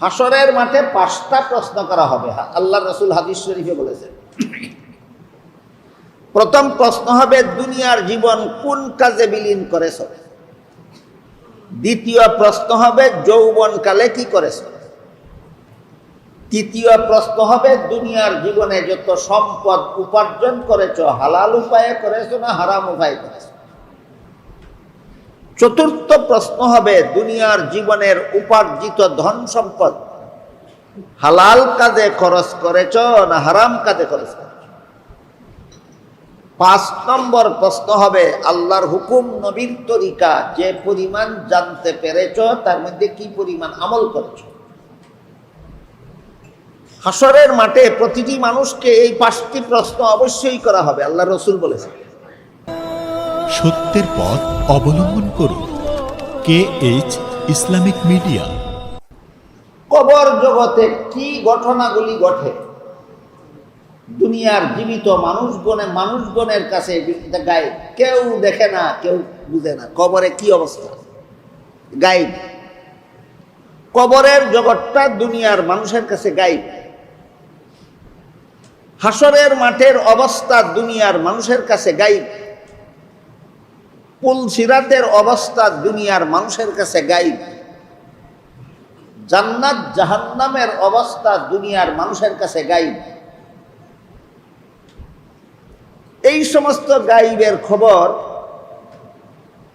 হাসরের মাঠে পাঁচটা প্রশ্ন করা হবে। আল্লাহ রসুল হাদিস শরীফে বলেছেন। প্রথম প্রশ্ন হবে, দুনিয়ার জীবন কোন কাজে বিলীন করেছ? দ্বিতীয় প্রশ্ন হবে যৌবন কালে কি করেছ? তৃতীয় প্রশ্ন হবে, দুনিয়ার জীবনে যত সম্পদ উপার্জন করেছ, হালাল উপায়ে করেছ না হারাম উপায়ে করেছ? চতুর্থ প্রশ্ন হবে দুনিয়ার জীবনের উপার্জিত ধন সম্পদ। হালাল কাজে খরচ করেছ না হারাম কাজে খরচ করেছ? পাঁচ নম্বর প্রশ্ন হবে, আল্লাহর হুকুম নবীর তরিকা, যে পরিমাণ জানতে পেরেছ, তার মধ্যে কি পরিমাণ আমল করেছ? হাসরের মাঠে প্রতিটি মানুষকে এই পাঁচটি প্রশ্ন অবশ্যই করা হবে আল্লাহ রসুল বলেছেন। সত্যের পথ অবলম্বন করুন। কে এইচ ইসলামিক মিডিয়া কবর জগতে কি ঘটনাগুলি ঘটে? দুনিয়ার জীবিত মানুষগণে মানুষগণের কাছে গায়ে কেউ দেখে না, কেউ বুঝে না। কবরে কি অবস্থা? গাইব কবরের জগৎটা দুনিয়ার মানুষের কাছে গাইব হাসরের মাঠের অবস্থা দুনিয়ার মানুষের কাছে গাইব পুল সিরাতের অবস্থা দুনিয়ার মানুষের কাছে গাইব। জান্নাত জাহান্নামের অবস্থা দুনিয়ার মানুষের কাছে গাইব। এই সমস্ত গাইবের খবর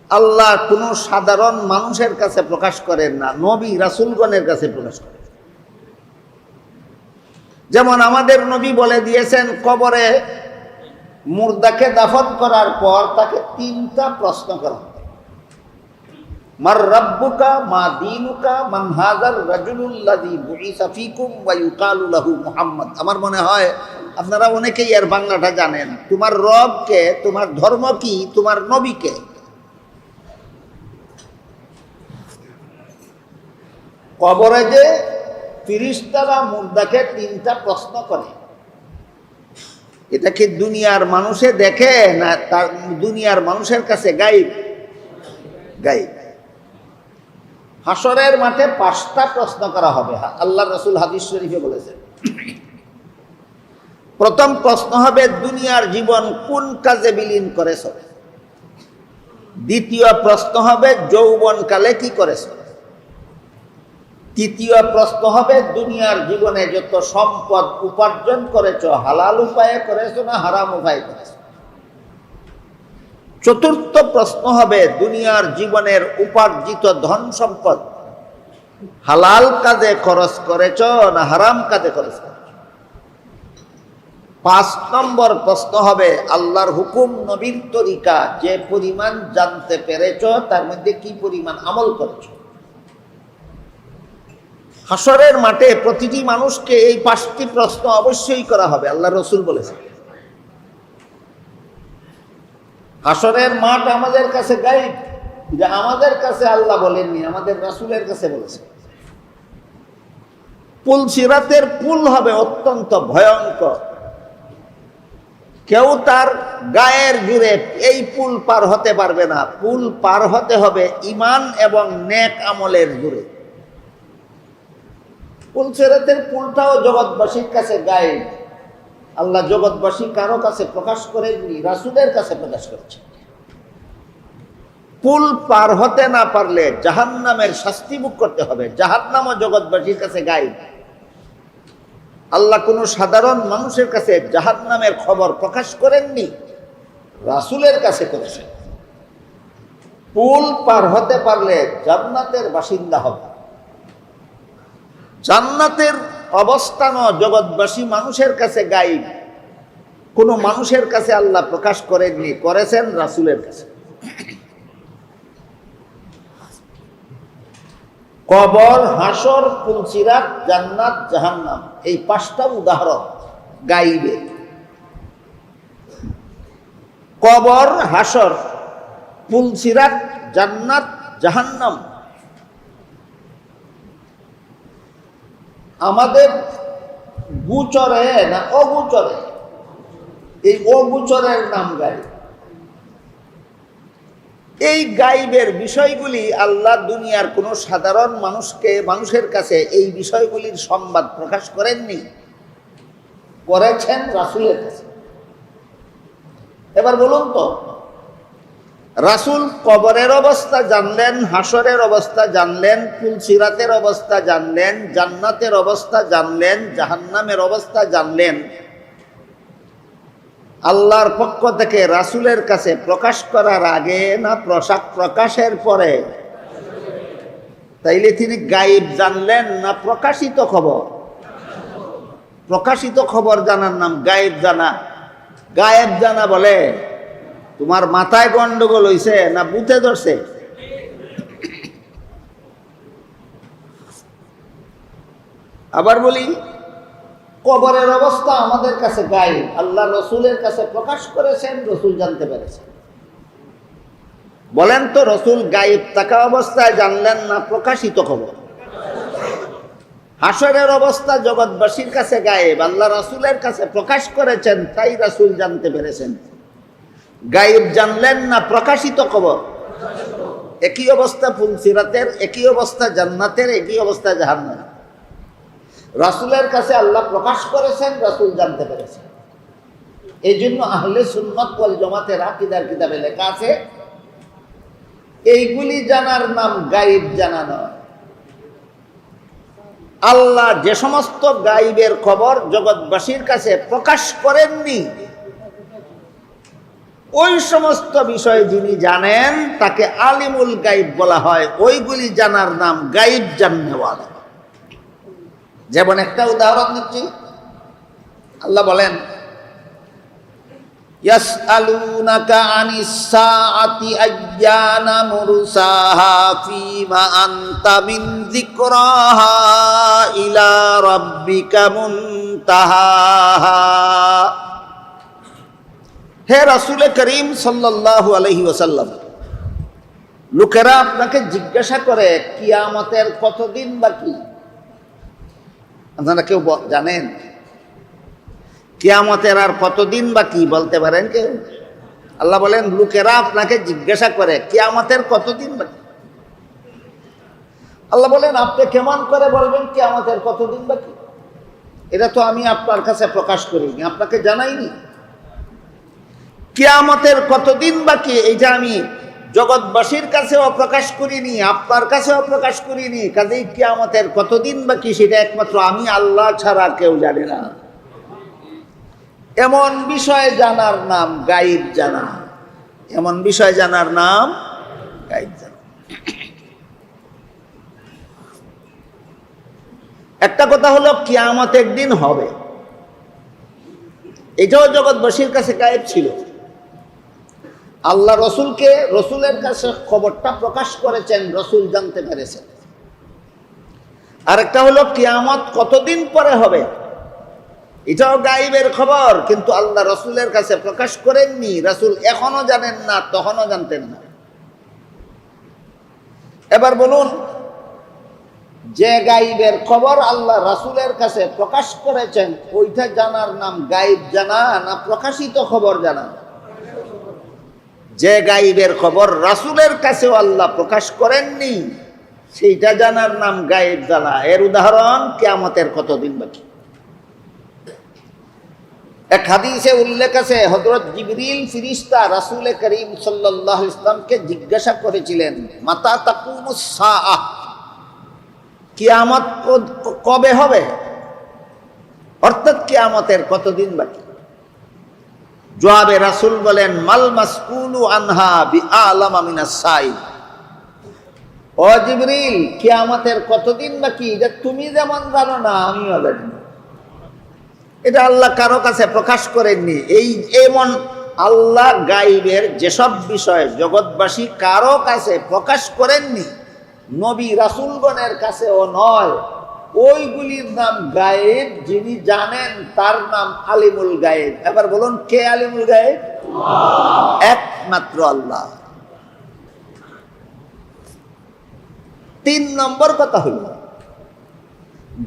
আল্লাহ কোনো সাধারণ মানুষের কাছে প্রকাশ করেন না, নবী রাসুলগণের কাছে প্রকাশ করেন। যেমন আমাদের নবী বলে দিয়েছেন, কবরে মুর্দাকে দাফন করার পর তাকে তিনটা প্রশ্ন করা হবে। মার রব্বুকা, মা দিনুকা, মান হাজার রাজুলুল্লাযী বুইসা ফীকুম ওয়া ইউকালু লাহু মুহাম্মদ। আমার মনে হয় আপনারা অনেকেই এর বাংলাটা জানেন। তোমার রবকে, তোমার ধর্ম কি, তোমার নবীকে কবরে যে ফিরিস্তারা মুর্দাকে তিনটা প্রশ্ন করে। এটা কি দুনিয়ার মানুষে দেখে না তার দুনিয়ার মানুষের কাছে গাইব? গাইব। হাসরের মাঠে পাঁচটা প্রশ্ন করা হবে। আল্লাহ রসুল হাদিস শরীফে বলেছেন। প্রথম প্রশ্ন হবে, দুনিয়ার জীবন কোন কাজে বিলীন করেছ? দ্বিতীয় প্রশ্ন হবে যৌবন কালে কি করেছ? তৃতীয় প্রশ্ন হবে, দুনিয়ার জীবনে যত সম্পদ উপার্জন করেছ, হালাল উপায়ে করেছ না হারাম উপায়ে করেছ? চতুর্থ প্রশ্ন হবে, দুনিয়ার জীবনের উপার্জিত ধন সম্পদ হালাল কাজে খরচ করেছ না হারাম কাজে খরচ করেছ? পাঁচ নম্বর প্রশ্ন হবে, আল্লাহর হুকুম নবীর তরিকা, যে পরিমাণ জানতে পেরেছ, তার মধ্যে কি পরিমাণ আমল করেছ? হাসরের মাঠে প্রতিটি মানুষকে এই পাঁচটি প্রশ্ন অবশ্যই করা হবে, আল্লাহ রসুল বলেছেন। হাসরের মাঠ আমাদের কাছে গাইড যে আমাদের কাছে আল্লাহ বলেননি, আমাদের রাসুলের কাছে বলেছে। পুল সিরাতের পুল হবে অত্যন্ত ভয়ঙ্কর। কেউ তার গায়ের জুড়ে এই পুল পার হতে পারবে না। পুল পার হতে হবে ইমান এবং নেক আমলের জুড়ে পুল সিরাতের পুলটাও জগৎবাসীর কাছে গাইড আল্লাহ জগৎবাসী কারও কাছে প্রকাশ করেননি, রাসুলের কাছে প্রকাশ করেছে পুল পার হতে না পারলে জাহান নামের শাস্তি মুখ করতে হবে। জাহান নামও জগৎবাসীর কাছে গাইড আল্লাহ কোনো সাধারণ মানুষের কাছে জাহান নামের খবর প্রকাশ করেননি, রাসুলের কাছে করেছেন পুল পার হতে পারলে জান্নাতের বাসিন্দা হবে। জান্নাতের অবস্থানও জগৎবাসী মানুষের কাছে গাইব। কোনো মানুষের কাছে আল্লাহ প্রকাশ করেননি, করেছেন রাসুলের কাছে। কবর, হাসর পুলসিরাত জান্নাত, জাহান্নাম, এই পাঁচটা উদাহরণ গাইবে। কবর, হাসর পুলসিরাত জান্নাত, জাহান্নাম আমাদের গুচরে না অগুচরে? এই অগুচরের নাম গাই এই গাইবের বিষয়গুলি আল্লাহ দুনিয়ার কোনো সাধারণ মানুষকে, মানুষের কাছে এই বিষয়গুলির সংবাদ প্রকাশ করেননি। করেছেন রাসুলের কাছে। এবার বলুন তো রাসুল কবরের অবস্থা জানলেন হাসরের অবস্থা জানলেন ফুলসিরাতের অবস্থা জানলেন, জান্নাতের অবস্থা জানলেন, জাহান্নামের অবস্থা জানলেন। আল্লাহর পক্ষ থেকে রাসুলের কাছে প্রকাশ করার আগে না প্রসাদ প্রকাশের পরে? তাইলে তিনি গাইব জানলেন না প্রকাশিত খবর? প্রকাশিত খবর জানার নাম গায়েব জানা। গায়েব জানা বলে তোমার মাথায় গন্ডগোল হইছে না বুথে ধরছে? আবার বলি, কবরের অবস্থা আমাদের কাছে গায়ে আল্লাহ রসুলের কাছে প্রকাশ করেছেন, রসুল জানতে পেরেছেন। বলেন তো, রসুল গায়েব থাকা অবস্থায় জানলেন না প্রকাশিত খবর? হাসরের অবস্থা জগৎবাসীর কাছে গায়েব, আল্লাহ রসুলের কাছে প্রকাশ করেছেন, তাই রসুল জানতে পেরেছেন। গায়েব জানলেন না, প্রকাশিত খবর। একই অবস্থা ফুলসিরাতের, একই অবস্থা জান্নাতের, একই অবস্থা জাহান্নার রাসুলের কাছে আল্লাহ প্রকাশ করেছেন, রাসুল জানতে পেরেছেন। এই জন্য আহলে সুন্নত ওয়াল জমাতের আকিদার কিতাবে লেখা আছে, এইগুলি জানার নাম গাইব জানা নয়। আল্লাহ যে সমস্ত গাইবের খবর জগৎবাসীর কাছে প্রকাশ করেননি ওই সমস্ত বিষয় যিনি জানেন, তাকে আলিমুল গাইব বলা হয়। ওইগুলি জানার নাম গাইব জাননেওয়ালা। যেমন একটা উদাহরণ দিচ্ছি। আল্লাহ বলেন মুরসাহা ফীমা হে রাসূল করিম সাল্লাল্লাহু আলাইহি ওয়াসাল্লাম, লোকেরা আপনাকে জিজ্ঞাসা করে, কিয়ামতের কতদিন বাকি? আপনারা কেউ জানেন? কিয়ামতের আর কতদিন বাকি বলতে পারেন কেউ? আল্লাহ বলেন, লোকেরা আপনাকে জিজ্ঞাসা করে, কিয়ামতের কতদিন বাকি? আল্লাহ বলেন, আপনি কেমন করে বলবেন কিয়ামতের কতদিন বাকি? এটা তো আমি আপনার কাছে প্রকাশ করিনি, আপনাকে জানাইনি। কিয়ামতের কতদিন বাকি, এইটা আমি জগৎবাসীর কাছেও প্রকাশ করিনি, আপনার কাছেও প্রকাশ করিনি, কাজেই কিয়ামতের কতদিন বাকি সেটা একমাত্র আমি আল্লাহ ছাড়া কেউ জানে না। এমন বিষয় জানার নাম গাইব জানা। এমন বিষয় জানার নাম গাইব জানা। একটা কথা হলো কিয়ামত একদিন হবে। এটাও জগৎবাসীর কাছে গায়েব ছিল। আল্লাহ রসুলকে রসুলের কাছে খবরটা প্রকাশ করেছেন, রসুল জানতে পেরেছেন। আরেকটা হলো, কিয়ামত কতদিন পরে হবে? এটাও গাইবের খবর, কিন্তু আল্লাহ রসুলের কাছে প্রকাশ করেননি। রসুল এখনও জানেন না, তখনও জানতেন না। এবার বলুন, যে গাইবের খবর আল্লাহ রাসুলের কাছে প্রকাশ করেছেন, ওইটা জানার নাম গাইব জানা না প্রকাশিত খবর জানা? যে গাইবের খবর রাসুলের কাছেও আল্লাহ প্রকাশ করেননি, সেইটা জানার নাম গায়েব জানা এর উদাহরণ কেয়ামতের কতদিন বাকি? এক হাদিসে উল্লেখ আছে হজরত জিবরিল ফিরিস্তা রাসুল করিম সাল্লাহ ইসলামকে জিজ্ঞাসা করেছিলেন, মাতা তাকুমুস সাআহ কিয়ামত কবে হবে? অর্থাৎ কিয়ামতের কতদিন বাকি? জবাবে রাসুল বলেন, মাল মাসকুলু আনহা বি আলামা মিনাস সাইল। ও জিবরিল কতদিন বাকি? এটা তুমি যেমন জানো না, আমিও জানি এটা আল্লাহ কারও কাছে প্রকাশ করেননি। এই এমন আল্লাহ গাইবের যেসব বিষয় জগৎবাসী কারও কাছে প্রকাশ করেননি, নবী রাসুলগণের কাছেও নয়। ওইগুলির নাম গায়েব যিনি জানেন তার নাম আলিমুল গায়েব। এবার বলুন কে আলিমুল গায়েব? একমাত্র আল্লাহ। তিন নম্বর কথা হইল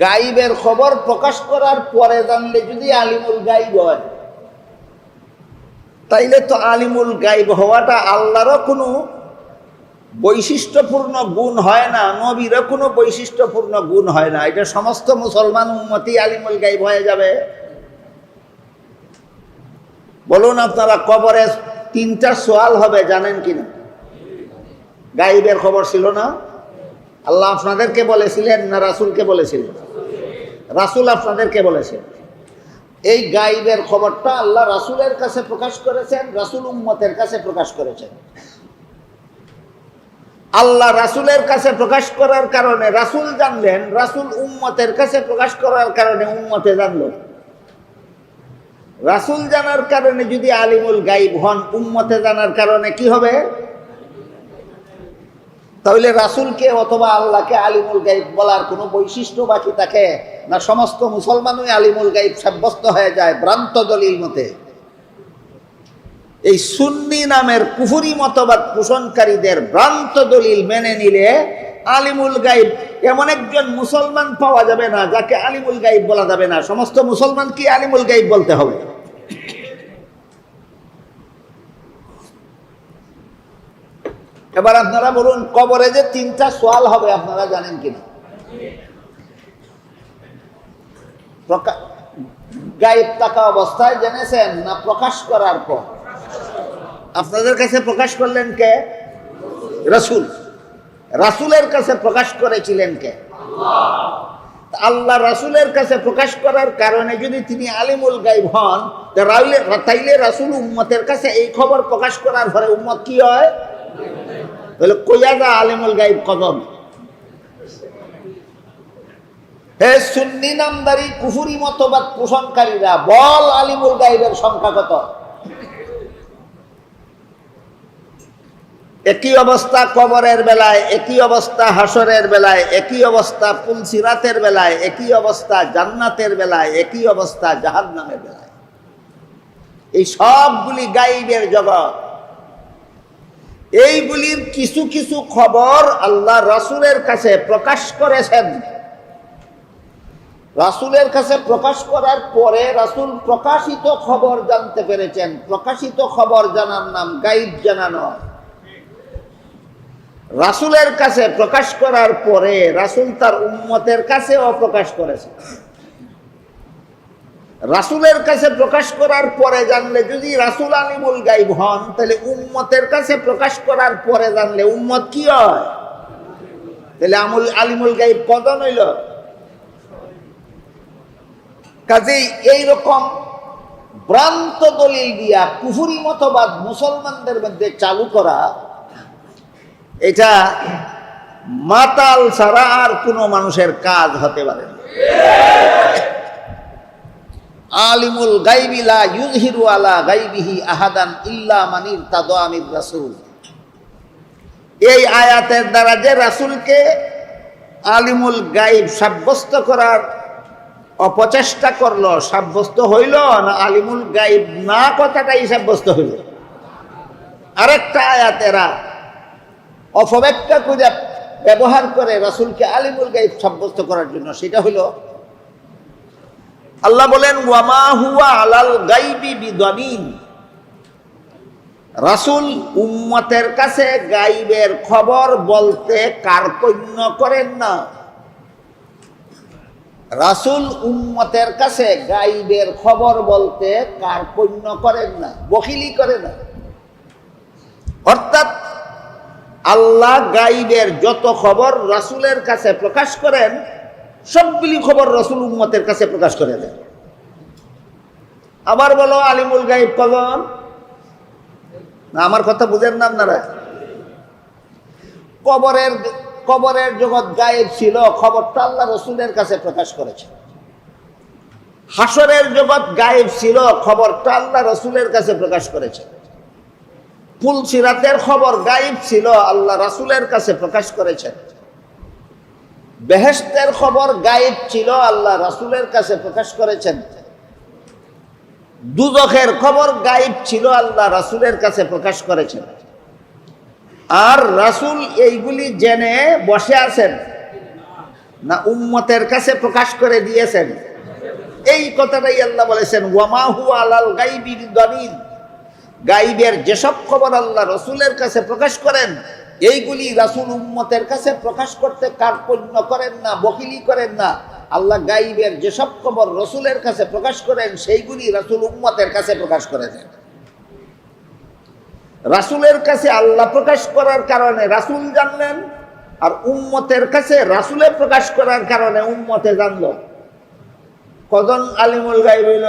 গাইবের খবর প্রকাশ করার পরে জানলে যদি আলিমুল গাইব হয় তাইলে তো আলিমুল গাইব হওয়াটা আল্লাহরও কোনো বৈশিষ্ট্যপূর্ণ গুণ হয় না। নবীরও কোনো বৈশিষ্ট্যপূর্ণ গুণ হয় না। এটা সমস্ত মুসলমান উম্মতি আলিমুল গাইব হয়ে যাবে। বলুন আপনারা কবরে তিনটা সোয়াল হবে, জানেন কিনা? গাইবের খবর ছিল না? আল্লাহ আপনাদেরকে বলেছিলেন না রাসুলকে বলেছিলেন? রাসুল আপনাদেরকে বলেছেন। এই গাইবের খবরটা আল্লাহ রাসুলের কাছে প্রকাশ করেছেন, রাসুল উম্মতের কাছে প্রকাশ করেছেন। আল্লাহ রাসুলের কাছে প্রকাশ করার কারণে রাসুল জানলেন, রাসুল উম্মতের কাছে প্রকাশ করার কারণে উম্মতে জানল। রাসুল জানার কারণে যদি আলিমুল গাইব হন, উম্মতে জানার কারণে কি হবে? তাহলে রাসুলকে অথবা আল্লাহকে আলিমুল গাইব বলার কোনো বৈশিষ্ট্য বাকি থাকে? না, সমস্ত মুসলমানই আলিমুল গাইব সাব্যস্ত হয়ে যায় ভ্রান্ত দলিল মতে? এই সুন্নি নামের কুফুরি মতবাদ পোষণকারীদের ভ্রান্ত দলিল মেনে নিলে আলিমুল গাইব এমন একজন মুসলমান পাওয়া যাবে না, যাকে আলিমুল গাইব বলা যাবে না। সমস্ত মুসলমান কি আলিমুল গাইব বলতে হবে? এবার আপনারা বলুন, কবরে যে তিনটা সোয়াল হবে, আপনারা জানেন কিনা? গায়েব থাকা অবস্থায় জেনেছেন না প্রকাশ করার পর? আপনাদের কাছে প্রকাশ করলেন কে? রাসূল। রাসূলের কাছে প্রকাশ করেছিলেন কে? আল্লাহ রাসূলের কাছে প্রকাশ করার কারণে যদি তিনি আলিমুল গাইব হন তাইলে রাসূল উম্মতের কাছে এই খবর প্রকাশ করার পরে উম্মত কি হয়? তাহলে কইয়াদা আলিমুল গাইব কদম। হে সুন্নি নামদারি, কুফুরি মতবাদ পোষণকারীরা, বল আলিমুল গাইবের সংখ্যা কত? একই অবস্থা কবরের বেলায়, একই অবস্থা হাসরের বেলায়, একই অবস্থা পুলসিরাতের বেলায়, একই অবস্থা জান্নাতের বেলায়, একই অবস্থা জাহান্নামের বেলায়। এই সবগুলি গাইবের জগৎ। এইগুলির কিছু কিছু খবর আল্লাহ রাসূলের কাছে প্রকাশ করেছেন। রাসুলের কাছে প্রকাশ করার পরে রাসুল প্রকাশিত খবর জানতে পেরেছেন। প্রকাশিত খবর জানার নাম গাইব জানানো। রাসূলের কাছে প্রকাশ করার পরে রাসুল তার উম্মতের কাছেও প্রকাশ করেছে। রাসুলের কাছে প্রকাশ করার পরে জানলে যদি রাসুল আলিমুল গাইব হন, তাহলে উম্মতের কাছে প্রকাশ করার পরে জানলে উম্মত কি হয়? তাহলে আমুল আলিমুল গাইব কদন হইল। কাজেই এইরকম ভ্রান্ত দলিল দিয়া কুফুরি মতবাদ মুসলমানদের মধ্যে চালু করা এটা মাতাল ছাড়া আর কোনো মানুষের কাজ হতে পারে না। আলিমুল গাইবিলা ইউজহিরু আলা গাইবিহি আহাদান ইল্লা মানির তাদ আমির রাসুল। এই আয়াতের দ্বারা যে রাসুলকে আলিমুল গাইব সাব্যস্ত করার অপচেষ্টা করল, সাব্যস্ত হইল না আলিমুল গাইব না কথাটাই সাব্যস্ত হইল? আরেকটা আয়াত এরা অপব্যাখ্যা করে ব্যবহার করে রাসুলকে আলিমুল গাইব সাব্যস্ত করার জন্য, সেটা হইল আল্লাহ বলেন, ওয়ামা হুয়া আলাল গাইবি রাসুল উম্মতের কাছে গাইবের খবর বলতে কার্পণ্য করেন না। রাসুল উম্মতের কাছে গাইবের খবর বলতে কার্পণ্য করেন না বকিলি করে না। অর্থাৎ আল্লাহ গাইবের যত খবর রাসুলের কাছে প্রকাশ করেন, সবগুলি খবর রসুল উম্মতের কাছে প্রকাশ করে দেন। আবার বলো, আলিমুল গাইব কখন না, আমার কথা বুঝেন না আপনারা। কবরের কবরের জগৎ গায়েব ছিল, খবরটা আল্লাহ রসুলের কাছে প্রকাশ করেছে। হাসরের জগৎ গায়েব ছিল, খবরটা আল্লাহ রসুলের কাছে প্রকাশ করেছে। ফুল সিরাতের খবর গায়েব ছিল, আল্লাহ রাসুলের কাছে প্রকাশ করেছেন। বেহেস্তের খবর গায়েব ছিল, আল্লাহ রাসুলের কাছে প্রকাশ করেছেন। দুদখের খবর গায়েব ছিল, আল্লাহ রাসুলের কাছে প্রকাশ করেছেন। আর রাসুল এইগুলি জেনে বসে আছেন, না উম্মতের কাছে প্রকাশ করে দিয়েছেন। এই কথাটাই আল্লাহ বলেছেন ওয়ামাহু আলাল গাইবির দনিন গাইবের যেসব খবর আল্লাহ রসুলের কাছে প্রকাশ করেন, এইগুলি রাসুল উম্মতের কাছে প্রকাশ করতে কার্পণ্য করেন না, বকিলি করেন না। আল্লাহ গাইবের যেসব খবর রসুলের কাছে প্রকাশ করেন, সেইগুলি রাসুল উম্মতের কাছে প্রকাশ করে দেন। রাসুলের কাছে আল্লাহ প্রকাশ করার কারণে রাসুল জানলেন, আর উম্মতের কাছে রাসুলে প্রকাশ করার কারণে উম্মতে জানলো। কজন আলিমুল গাইব হইল?